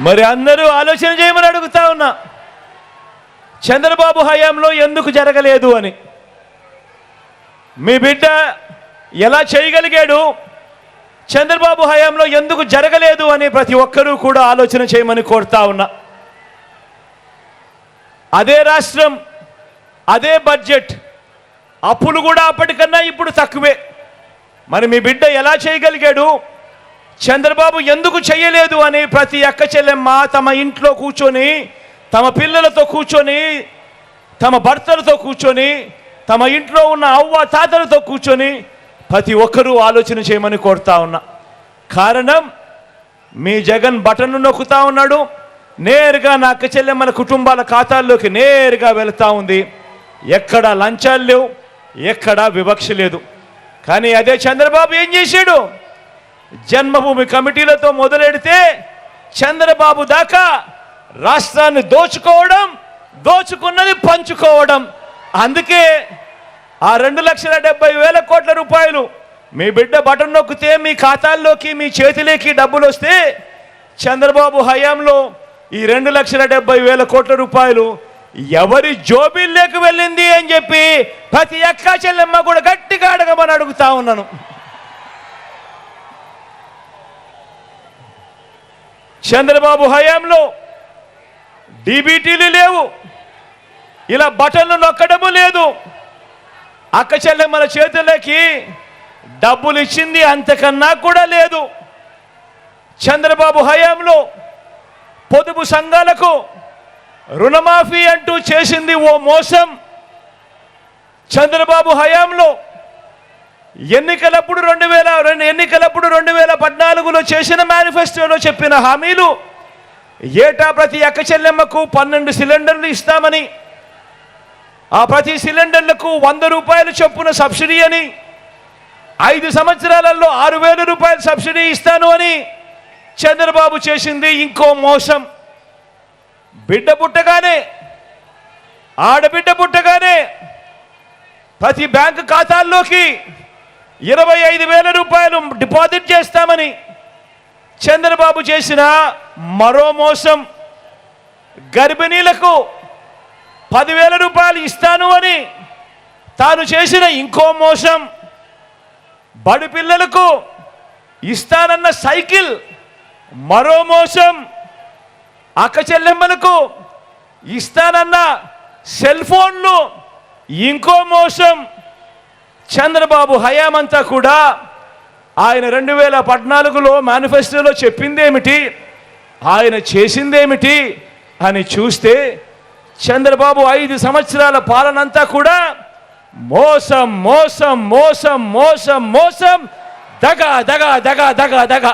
మరి అందరూ ఆలోచన చేయమని అడుగుతా ఉన్నా. చంద్రబాబు హయాంలో ఎందుకు జరగలేదు అని. మీ బిడ్డ ఎలా చేయగలిగాడు? చంద్రబాబు హయాంలో ఎందుకు జరగలేదు అని ప్రతి ఒక్కరూ కూడా ఆలోచన చేయమని కోరుతా ఉన్నా. అదే రాష్ట్రం అదే బడ్జెట్ అప్పులు కూడా అప్పటికన్నా ఇప్పుడు తక్కువే. మరి మీ బిడ్డ ఎలా చేయగలిగాడు? చంద్రబాబు ఎందుకు చేయలేదు అని ప్రతి అక్క చెల్లెమ్మ తమ ఇంట్లో కూర్చొని తమ పిల్లలతో కూర్చొని తమ భర్తలతో కూర్చొని తమ ఇంట్లో ఉన్న అవ్వ తాతలతో కూర్చొని ప్రతి ఒక్కరూ ఆలోచన చేయమని కోరుతా ఉన్నా. కారణం మీ జగన్ బటన్ను నొక్కుతా ఉన్నాడు. నేరుగా నా అక్క చెల్లెమ్మల కుటుంబాల ఖాతాల్లోకి నేరుగా వెళుతూ ఉంది. ఎక్కడ లంచాలు లేవు ఎక్కడ వివక్ష లేదు. కానీ అదే చంద్రబాబు ఏం చేశాడు? జన్మభూమి కమిటీలతో మొదలెడితే చంద్రబాబు దాకా రాష్ట్రాన్ని దోచుకోవడం దోచుకున్నది పంచుకోవడం. అందుకే ఆ రెండు లక్షల డెబ్బై వేల కోట్ల రూపాయలు మీ బిడ్డ బటన్ నొక్కితే మీ ఖాతాల్లోకి మీ చేతిలోకి డబ్బులు వస్తే చంద్రబాబు హయాంలో ఈ రెండు లక్షల డెబ్బై వేల కోట్ల రూపాయలు ఎవరి జోబిల్లోకి వెళ్ళింది అని చెప్పి ప్రతి అక్క చెల్లెమ్మ కూడా గట్టిగా అడగమని అడుగుతా ఉన్నాను. చంద్రబాబు హయాంలో డీబీటీలు లేవు. ఇలా బటన్లు నొక్కడము లేదు. అక్క మన చేతులకి డబ్బులు ఇచ్చింది అంతకన్నా కూడా లేదు. చంద్రబాబు హయాంలో పొదుపు సంఘాలకు రుణమాఫీ అంటూ చేసింది ఓ మోసం. చంద్రబాబు హయాంలో ఎన్నికలప్పుడు రెండు వేల రెండు ఎన్నికలప్పుడు రెండు వేల పద్నాలుగులో చేసిన మేనిఫెస్టోలో చెప్పిన హామీలు ఏటా ప్రతి అక్క చెల్లెమ్మకు పన్నెండు సిలిండర్లు ఇస్తామని ఆ ప్రతి సిలిండర్లకు వంద రూపాయలు చొప్పున సబ్సిడీ అని ఐదు సంవత్సరాలలో ఆరు వేల రూపాయలు సబ్సిడీ ఇస్తాను అని చంద్రబాబు చేసింది ఇంకో మోసం. బిడ్డ పుట్టగానే ఆడబిడ్డ పుట్టగానే ప్రతి బ్యాంకు ఖాతాల్లోకి ఇరవై ఐదు వేల రూపాయలు డిపాజిట్ చేస్తామని చంద్రబాబు చేసిన మరో మోసం. గర్భిణీలకు పదివేల రూపాయలు ఇస్తాను అని తాను చేసిన ఇంకో మోసం. బడి పిల్లలకు ఇస్తానన్న సైకిల్ మరో మోసం. అక్క చెల్లెమ్మలకు ఇస్తానన్న సెల్ ఫోన్లు ఇంకో మోసం. చంద్రబాబు హయామంతా కూడా ఆయన రెండు వేల పద్నాలుగులో మేనిఫెస్టోలో చెప్పిందేమిటి? ఆయన చేసిందేమిటి అని చూస్తే చంద్రబాబు ఐదు సంవత్సరాల పాలనంతా కూడా మోసం మోసం మోసం మోసం మోసం దగా దగా దగా దగా దగా.